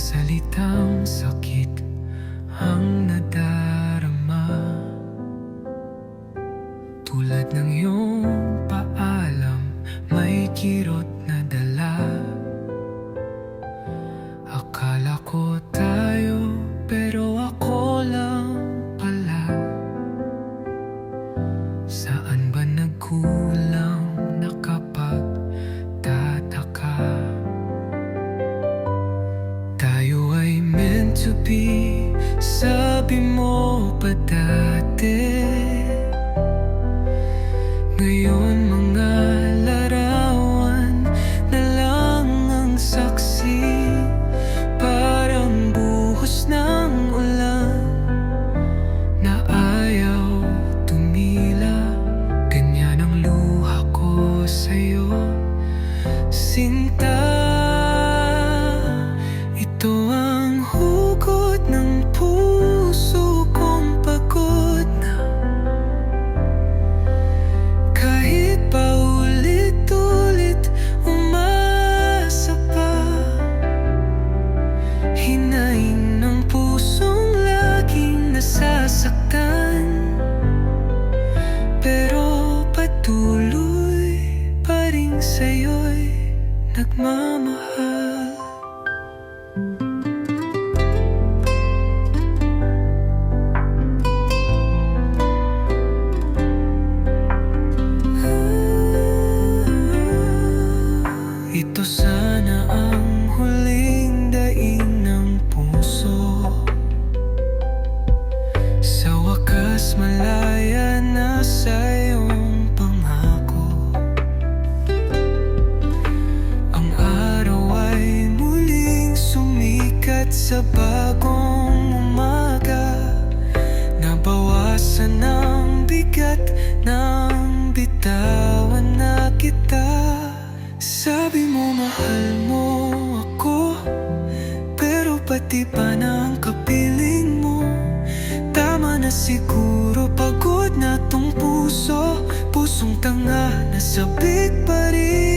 salitang sakit ang nadarama. Tulad ng iyong paalam May kirot na dala. Akala ko tayo to be Sabi mo pa dati. Ngayon mga Hinaing ng pusong laging nasasaktan. Pero patuloy pa rin nagmamahal sa bagong umaga. Nabawasan ang bigat ng bitawan na kita. Sabi mo mahal mo ako Pero pati pa ng kapiling mo? Tama na siguro pagod na tong puso. Pusong tanga na sabik pa rin